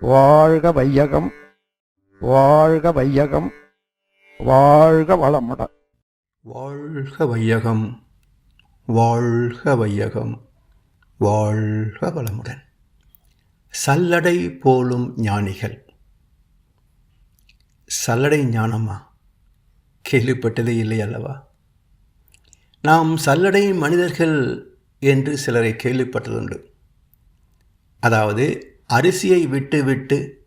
வாழ்க வையகம் வாழ்க வையகம் வாழ்க வளமுடன் வாழ்க வையகம் வாழ்க வையகம் வாழ்க வளமுடன். சல்லடை போலும் ஞானிகள். சல்லடை ஞானமா? கேள்விப்பட்டதே இல்லை அல்லவா? நாம் சல்லடை மனிதர்கள் என்று சிலரை கேள்விப்பட்டதுண்டு. அதாவது அரிசியை விட்டுவிட்டு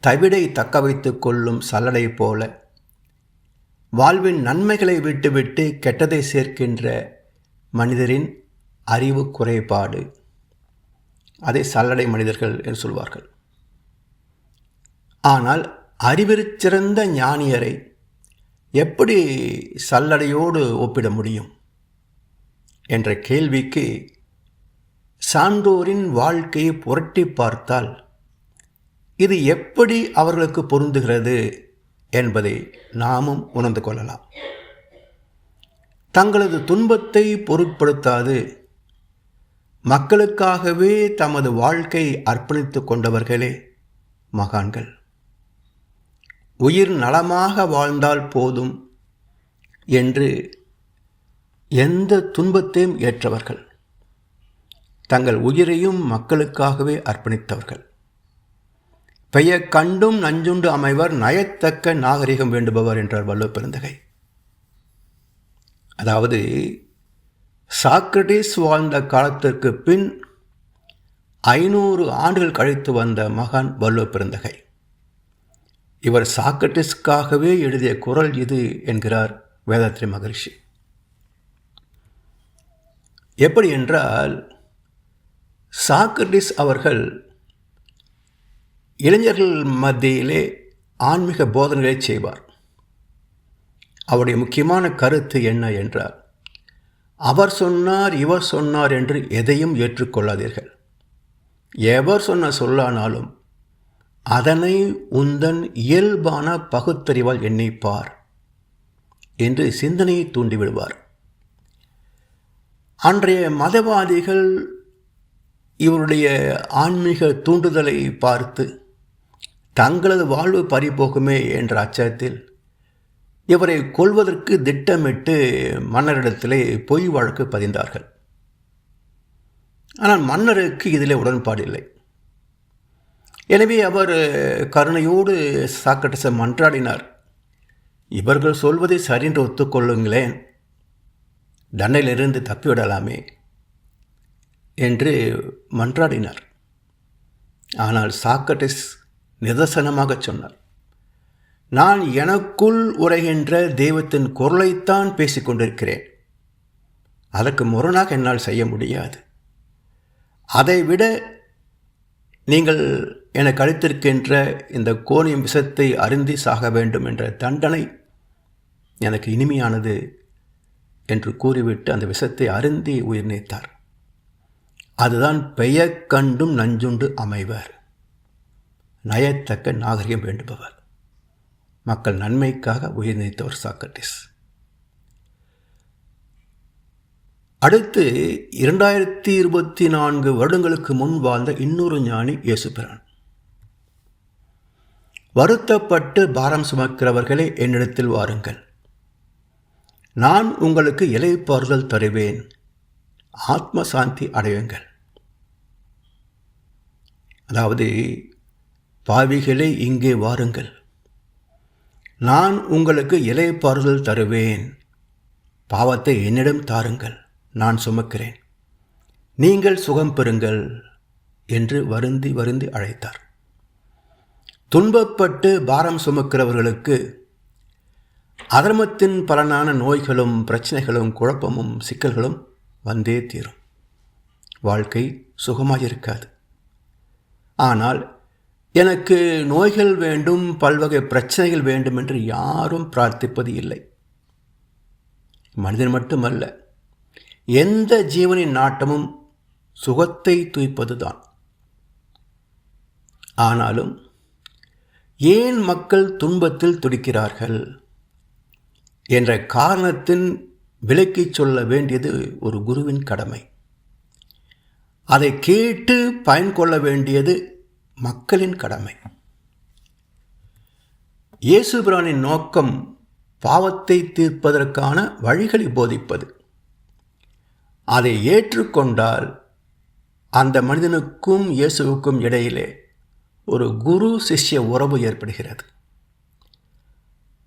தவிடை தக்க வைத்துக் கொள்ளும் சல்லடை போல வாழ்வின் நன்மைகளை விட்டுவிட்டு கெட்டதை சேர்க்கின்ற மனிதரின் அறிவு குறைபாடு. அதை சல்லடை மனிதர்கள் என்று சொல்வார்கள். ஆனால் அறிவிற்சிறந்த ஞானியரை எப்படி சல்லடையோடு ஒப்பிட முடியும்? என்ற கேள்விக்கு சான்றோரின் வாழ்க்கையை புரட்டி பார்த்தால் இது எப்படி அவர்களுக்கு பொருந்துகிறது என்பதை நாமும் உணர்ந்து கொள்ளலாம். தங்களது துன்பத்தை பொருட்படுத்தாது. மக்களுக்காகவே தமது வாழ்க்கை அர்ப்பணித்து கொண்டவர்களே மகான்கள். உயிர் நலமாக வாழ்ந்தால் போதும் என்று எந்த துன்பத்தையும் ஏற்றவர்கள். தங்கள் உயிரையும் மக்களுக்காகவே அர்ப்பணித்தவர்கள். பெயர் கண்டும் நஞ்சுண்டு அமைவர் நயத்தக்க நாகரிகம் வேண்டுபவர் என்றார் வள்ளுவ பெருந்தகை. அதாவது சாக்ரட்டிஸ் வாழ்ந்த காலத்திற்கு பின் ஐநூறு ஆண்டுகள் கழித்து வந்த மகான் வள்ளுவ பெருந்தகை. இவர் சாக்ரட்டிஸ்க்காகவே எழுதிய குரல் இது என்கிறார் வேதாத்ரி மகரிஷி. எப்படி என்றால் சாக்ரடிஸ் அவர்கள் இளைஞர்கள் மத்தியிலே ஆன்மீக போதனைகளை செய்வார். அவருடைய முக்கியமான கருத்து என்ன என்றால் அவர் சொன்னார் இவர் சொன்னார் என்று எதையும் ஏற்றுக்கொள்ளாதீர்கள். எவர் சொன்ன சொல்லானாலும் அதனை உந்தன் இயல்பான பகுத்தறிவால் எண்ணிப்பார் என்று சிந்தனையை தூண்டிவிடுவார். அன்றைய மதவாதிகள் இவருடைய ஆன்மீக தூண்டுதலை பார்த்து தங்களது வாழ்வு பறிபோகுமே என்ற அச்சத்தில் இவரை கொள்வதற்கு திட்டமிட்டு மன்னரிடத்திலே பொய் வழக்கு பதிந்தார்கள். ஆனால் மன்னருக்கு இதிலே உடன்பாடு இல்லை. எனவே அவர் கருணையோடு சாக்கட்டிச மன்றாடினார். இவர்கள் சொல்வதை சரியென்று ஒத்துக்கொள்ளுங்களேன். தண்டையிலிருந்து தப்பிவிடலாமே. என்று மன்றாடினார். ஆனால் சாக்கட்டிஸ் நிதர்சனமாக சொன்னார் நான் எனக்குள் உரைகின்ற தெய்வத்தின் குரலைத்தான் பேசிக்கொண்டிருக்கிறேன் அதற்கு முரணாக என்னால் செய்ய முடியாது. அதைவிட நீங்கள் எனக்கு அளித்திருக்கின்ற இந்த கோணியம் விஷத்தை அருந்தி சாக வேண்டும் என்ற தண்டனை எனக்கு இனிமையானது என்று கூறிவிட்டு அந்த விஷத்தை அருந்தி உயிர் நீத்தார். அதுதான் பெயர் கண்டும் நஞ்சுண்டு அமைவர். நயத்தக்க நாகரிகம் வேண்டுபவர். மக்கள் நன்மைக்காக உயிர் நீத்தவர் சாக்ரட்டிஸ். அடுத்து இரண்டாயிரத்தி இருபத்தி நான்கு வருடங்களுக்கு முன் வாழ்ந்த இன்னொரு ஞானி இயேசுபிரான். வருத்தப்பட்டு பாரம் சுமக்கிறவர்களே என்னிடத்தில் வாருங்கள். நான் உங்களுக்கு இலைப்பாறுதல் தருவேன். ஆத்ம சாந்தி அடையுங்கள். அதாவது பாவிகளே இங்கே வாருங்கள். நான் உங்களுக்கு இலைப்பாறுதல் தருவேன். பாவத்தை என்னிடம் தாருங்கள். நான் சுமக்கிறேன். நீங்கள் சுகம் பெறுங்கள் என்று வருந்தி வருந்தி அழைத்தார். துன்பப்பட்டு பாரம் சுமக்கிறவர்களுக்கு அதர்மத்தின் பலனான நோய்களும் பிரச்சனைகளும் குழப்பமும் சிக்கல்களும் வந்தே தீரும். வாழ்க்கை சுகமாக இருக்காது ஆனால் எனக்கு நோய்கள் வேண்டும் பல்வகை பிரச்சனைகள் வேண்டும் என்று யாரும் பிரார்த்திப்பது இல்லை. மனிதன் மட்டுமல்ல எந்த ஜீவனின் நாட்டமும் சுகத்தை தூய்ப்பதுதான். ஆனாலும் ஏன் மக்கள் துன்பத்தில் துடிக்கிறார்கள் என்ற காரணத்தின் விலக்கிச் சொல்ல வேண்டியது ஒரு குருவின் கடமை. அதை கேட்டு பயன் கொள்ள வேண்டியது மக்களின் கடமை. இயேசுபிரானின் நோக்கம் பாவத்தை தீர்ப்பதற்கான வழிகளை போதிப்பது. அதை ஏற்றுக்கொண்டால் அந்த மனிதனுக்கும் இயேசுவுக்கும் இடையிலே ஒரு குரு சிஷ்ய உறவு ஏற்படுகிறது.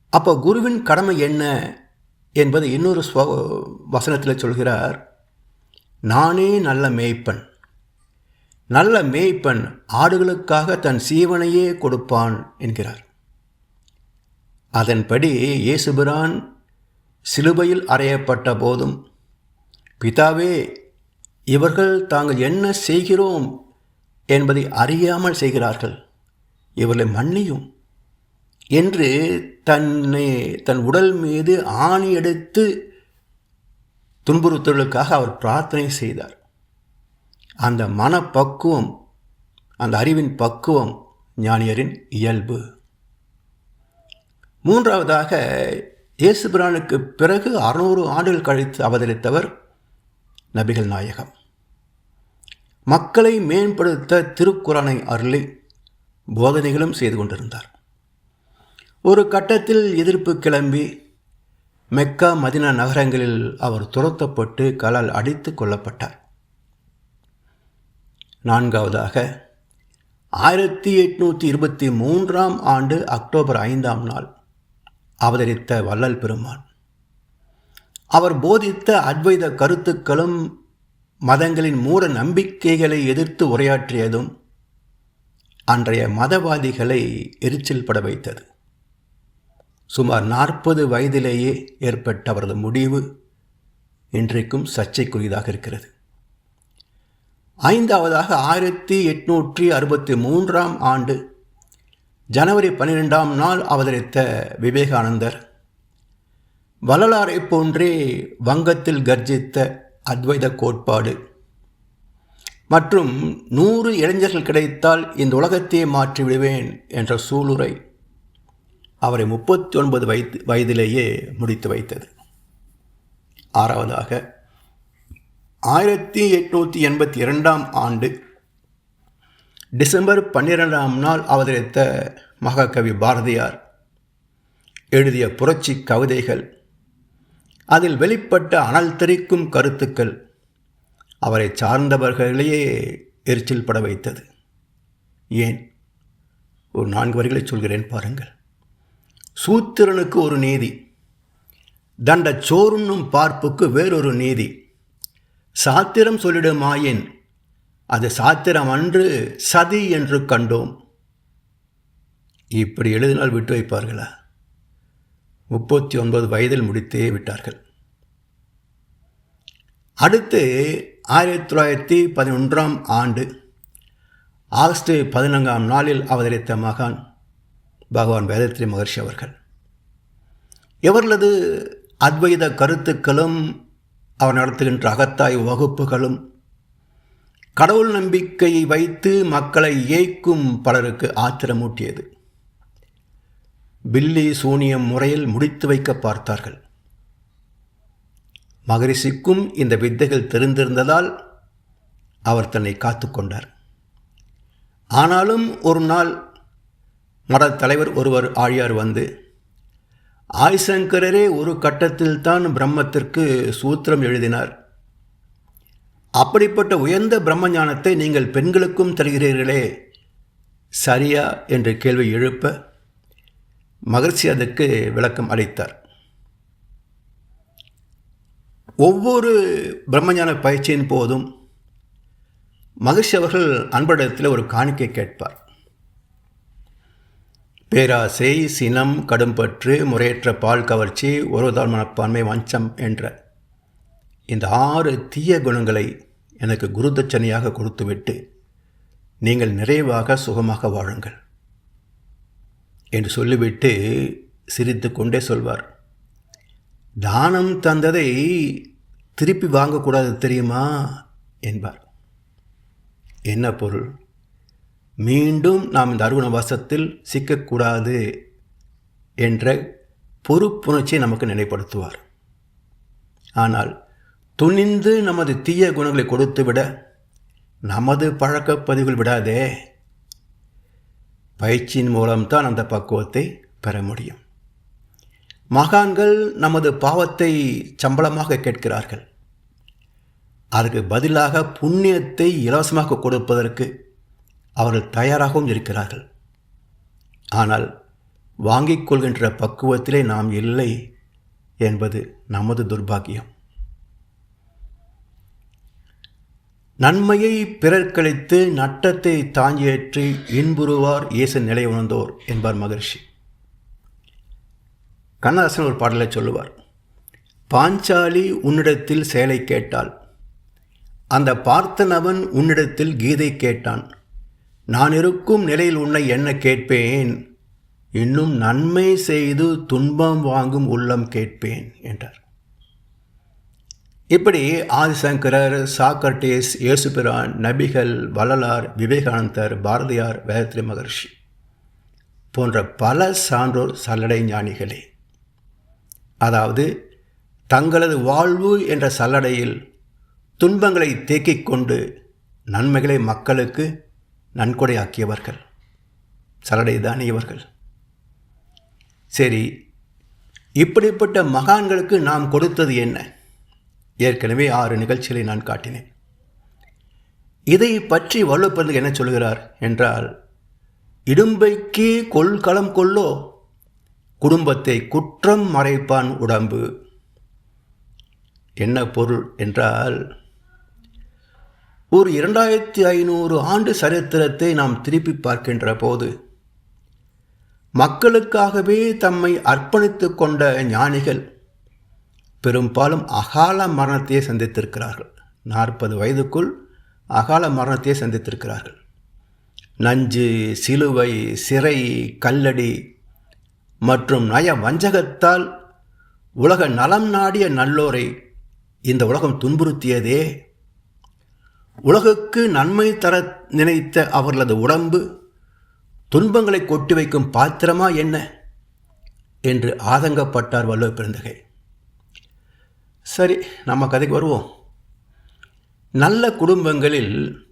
அப்போ குருவின் கடமை என்ன என்பது இன்னொரு ஸ்வ வசனத்தில் சொல்கிறார். நானே நல்ல மேய்ப்பன். நல்ல மேய்ப்பன் ஆடுகளுக்காக தன் சீவனையே கொடுப்பான் என்கிறார். அதன்படி இயேசுபிரான் சிலுவையில் அறையப்பட்ட போதும் பிதாவே இவர்கள் தாங்கள் என்ன செய்கிறோம் என்பதை அறியாமல் செய்கிறார்கள். இவர்களை மன்னியும் என்று தன்னை தன் உடல் மீது ஆணி எடுத்து துன்புறுத்தலுக்காக அவர் பிரார்த்தனை செய்தார். அந்த மனப்பக்குவம் அந்த அறிவின் பக்குவம் ஞானியரின் இயல்பு. மூன்றாவதாக இயேசுபிரானுக்கு பிறகு அறுநூறு ஆண்டுகள் கழித்து அவதரித்தவர் நபிகள் நாயகம். மக்களை மேம்படுத்த திருக்குறானை அருளி போதனைகளும் செய்து கொண்டிருந்தார். ஒரு கட்டத்தில் எதிர்ப்பு கிளம்பி மெக்கா மதினா நகரங்களில் அவர் துரத்தப்பட்டு கலால் அடித்து கொல்லப்பட்டார். நான்காவதாக ஆயிரத்தி எட்நூற்றி இருபத்தி மூன்றாம் ஆண்டு அக்டோபர் ஐந்தாம் நாள் அவதரித்த வள்ளல் பெருமான். அவர் போதித்த அத்வைத கருத்துக்களும் மதங்களின் மூட நம்பிக்கைகளை எதிர்த்து உரையாற்றியதும் அன்றைய மதவாதிகளை எரிச்சல் பட வைத்தது. சுமார் நாற்பது வயதிலேயே ஏற்பட்ட அவரது முடிவு இன்றைக்கும் சர்ச்சைக்குரியதாக இருக்கிறது. ஐந்தாவதாக ஆயிரத்தி எட்நூற்றி அறுபத்தி மூன்றாம் ஆண்டு ஜனவரி பன்னிரெண்டாம் நாள் அவதரித்த விவேகானந்தர் வள்ளலாரை போன்றே வங்கத்தில் கர்ஜித்த அத்வைத கோட்பாடு மற்றும் நூறு இளைஞர்கள் கிடைத்தால் இந்த உலகத்தையே மாற்றிவிடுவேன் என்ற சூளுரை அவரை முப்பத்தி ஒன்பது வயது வயதிலேயே முடித்து வைத்தது. ஆறாவதாக ஆயிரத்தி எட்நூற்றி எண்பத்தி இரண்டாம் ஆண்டு டிசம்பர் பன்னிரெண்டாம் நாள் அவதரித்த மகாகவி பாரதியார் எழுதிய புரட்சி கவிதைகள் அதில் வெளிப்பட்ட அனல் தெரிக்கும் கருத்துக்கள் அவரை சார்ந்தவர்களையே எரிச்சல் பட வைத்தது. ஏன்? ஒரு நான்கு வரிகளை சொல்கிறேன் பாருங்கள். சூத்திரனுக்கு ஒரு நீதி தண்ட சோறுண்ணும் பார்ப்புக்கு வேறொரு நீதி. சாத்திரம் சொல்லிடுமாயின் அது சாத்திரம் அன்று சதி என்று கண்டோம். இப்படி எழுதினால் விட்டு வைப்பார்களா? முப்பத்தி ஒன்பது வயதில் முடித்தே விட்டார்கள். அடுத்து ஆயிரத்தி தொள்ளாயிரத்தி பதினொன்றாம் ஆண்டு ஆகஸ்ட் பதினான்காம் நாளில் அவதரித்த மகான் பகவான் வேதத்ரி மகர்ஷி அவர்கள். இவர்களது அத்வைத கருத்துக்களும் அவர் நடத்துகின்ற அகத்தாய் வகுப்புகளும் கடவுள் நம்பிக்கையை வைத்து மக்களை ஏய்க்கும் பலருக்கு ஆத்திரமூட்டியது. பில்லி சூனியம் முறையில் முடித்து வைக்க பார்த்தார்கள். மகரிஷிக்கும் இந்த வித்தைகள் தெரிந்திருந்ததால் அவர் தன்னை காத்து கொண்டார். ஆனாலும் ஒரு நாள் மடத்தலைவர் ஒருவர் ஆழியார் வந்து ஆய்சங்கரரே ஒரு கட்டத்தில் தான் பிரம்மத்திற்கு சூத்திரம் எழுதினார். அப்படிப்பட்ட உயர்ந்த பிரம்ம ஞானத்தை நீங்கள் பெண்களுக்கும் தருகிறீர்களே சரியா? என்று கேள்வி எழுப்ப மகர்ஷி அதற்கு விளக்கம் அளித்தார். ஒவ்வொரு பிரம்மஞான பயிற்சியின் போதும் மகிழ்ச்சி அவர்கள் அன்படத்தில் ஒரு காணிக்கை கேட்பார். பேராசை சினம் கடும்பற்று முறையற்ற பால் கவர்ச்சி ஒருவதால் மனப்பான்மை வஞ்சம் என்ற இந்த ஆறு தீய குணங்களை எனக்கு குருதட்சணையாக கொடுத்துவிட்டு நீங்கள் நிறைவாக சுகமாக வாழுங்கள் என்று சொல்லிவிட்டு சிரித்து கொண்டே சொல்வார். தானம் தந்ததை திருப்பி வாங்கக்கூடாது தெரியுமா? என்பார். என்ன பொருள்? மீண்டும் நாம் இந்த அருகுண வசத்தில் சிக்கக்கூடாது என்ற பொறுப்புணர்ச்சியை நமக்கு நினைப்படுத்துவார் ஆனால் துணிந்து நமது தீய குணங்களை கொடுத்துவிட நமது பழக்கப்பதிவுகள் விடாதே. பயிற்சியின் மூலம்தான் அந்த பக்குவத்தை பெற முடியும். மகான்கள் நமது பாவத்தை சம்பளமாக கேட்கிறார்கள். அதற்கு பதிலாக புண்ணியத்தை இலவசமாக கொடுப்பதற்கு அவர்கள் தயாராகவும் இருக்கிறார்கள். ஆனால் வாங்கிக் கொள்கின்ற பக்குவத்திலே நாம் இல்லை என்பது நமது துர்பாக்கியம் நன்மையை பிறர்கழித்து நட்டத்தை தாங்கியேற்றி இன்புறுவார் இயேசு நிலை உணர்ந்தோர் என்பார் மகர்ஷி. கண்ணதாசன் ஒரு பாடலை சொல்லுவார். பாஞ்சாலி உன்னிடத்தில் செயலை கேட்டாள். அந்த பார்த்தனவன் உன்னிடத்தில் கீதை கேட்டான். நான் இருக்கும் நிலையில் உன்னை என்ன கேட்பேன்? இன்னும் நன்மை செய்து துன்பம் வாங்கும் உள்ளம் கேட்பேன் என்றார். இப்படி ஆதிசங்கரர் சாக்ரட்டிஸ் இயேசுபிரான் நபிகள் வள்ளலார் விவேகானந்தர் பாரதியார் வேதத்ரி மகர்ஷி போன்ற பல சான்றோர் சல்லடை ஞானிகளே. அதாவது தங்களது வாழ்வு என்ற சல்லடையில் துன்பங்களை தேக்கிக் கொண்டு நன்மைகளை மக்களுக்கு நன்கொடையாக்கியவர்கள். சல்லடை தானே இவர்கள் சரி இப்படிப்பட்ட மகான்களுக்கு நாம் கொடுத்தது என்ன? ஏற்கனவே ஆறு நிகழ்ச்சிகளை நான் காட்டினேன். இதை பற்றி வள்ளுவப்பந்து என்ன சொல்கிறார் என்றால் இடும்பைக்கு கொள்களம் கொள்ளோ குடும்பத்தை குற்றம் மறைப்பான் உடம்பு. என்ன பொருள் என்றால் ஒரு இரண்டாயிரத்தி ஐநூறு ஆண்டு சரித்திரத்தை நாம் திருப்பி பார்க்கின்ற போது மக்களுக்காகவே தம்மை அர்ப்பணித்து கொண்ட ஞானிகள் பெரும்பாலும் அகால மரணத்தையே சந்தித்திருக்கிறார்கள். நாற்பது வயதுக்குள் அகால மரணத்தையே சந்தித்திருக்கிறார்கள். நஞ்சு சிலுவை சிறை கல்லடி மற்றும் நய வஞ்சகத்தால் உலக நலம் நாடிய நல்லோரை இந்த உலகம் துன்புறுத்தியதே உலகுக்கு நன்மை தர நினைத்த அவர்களது உடம்பு துன்பங்களை கொட்டி வைக்கும் பாத்திரமா என்ன? என்று ஆதங்கப்பட்டார் வல்லவ பிறந்தகை சரி நம்ம கதைக்கு வருவோம். நல்ல குடும்பங்களில்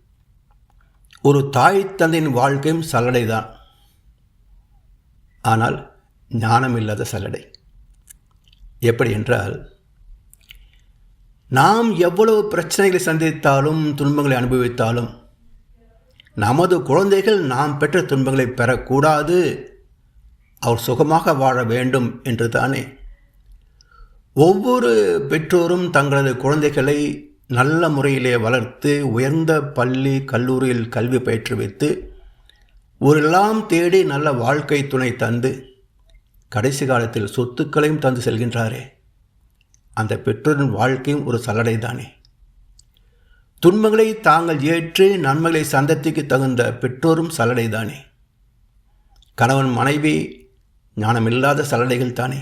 ஒரு தாய் தந்தையின் வாழ்க்கையும் சல்லடை தான் ஆனால் ஞானம் இல்லாத சல்லடை. எப்படி என்றால் நாம் எவ்வளவு பிரச்சனைகளை சந்தித்தாலும் துன்பங்களை அனுபவித்தாலும் நமது குழந்தைகள் நாம் பெற்ற துன்பங்களை பெறக்கூடாது. அவர் சுகமாக வாழ வேண்டும் என்று தானே ஒவ்வொரு பெற்றோரும் தங்களது குழந்தைகளை நல்ல முறையிலே வளர்த்து உயர்ந்த பள்ளி கல்லூரியில் கல்வி பயிற்றுவித்து ஒரெல்லாம் தேடி நல்ல வாழ்க்கை துணை தந்து கடைசி காலத்தில் சொத்துக்களையும் தந்து செல்கின்றாரே. அந்த பெற்றோரின் வாழ்க்கையும் ஒரு சலடை தானே துன்பங்களை தாங்கள் ஏற்று நன்மைகளை சந்தத்திக்கு தகுந்த பெற்றோரும் சலடை தானே கணவன் மனைவி ஞானமில்லாத சலடைகள் தானே?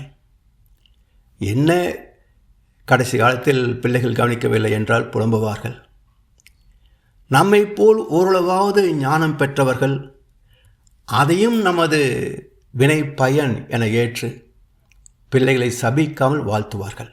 என்ன கடைசி காலத்தில் பிள்ளைகள் கவனிக்கவில்லை என்றால் புலம்புவார்கள். நம்மை போல் ஓரளவாவது ஞானம் பெற்றவர்கள் அதையும் நமது வினை பயன் என ஏற்று பிள்ளைகளை சபிக்காமல் வாழ்த்துவார்கள்.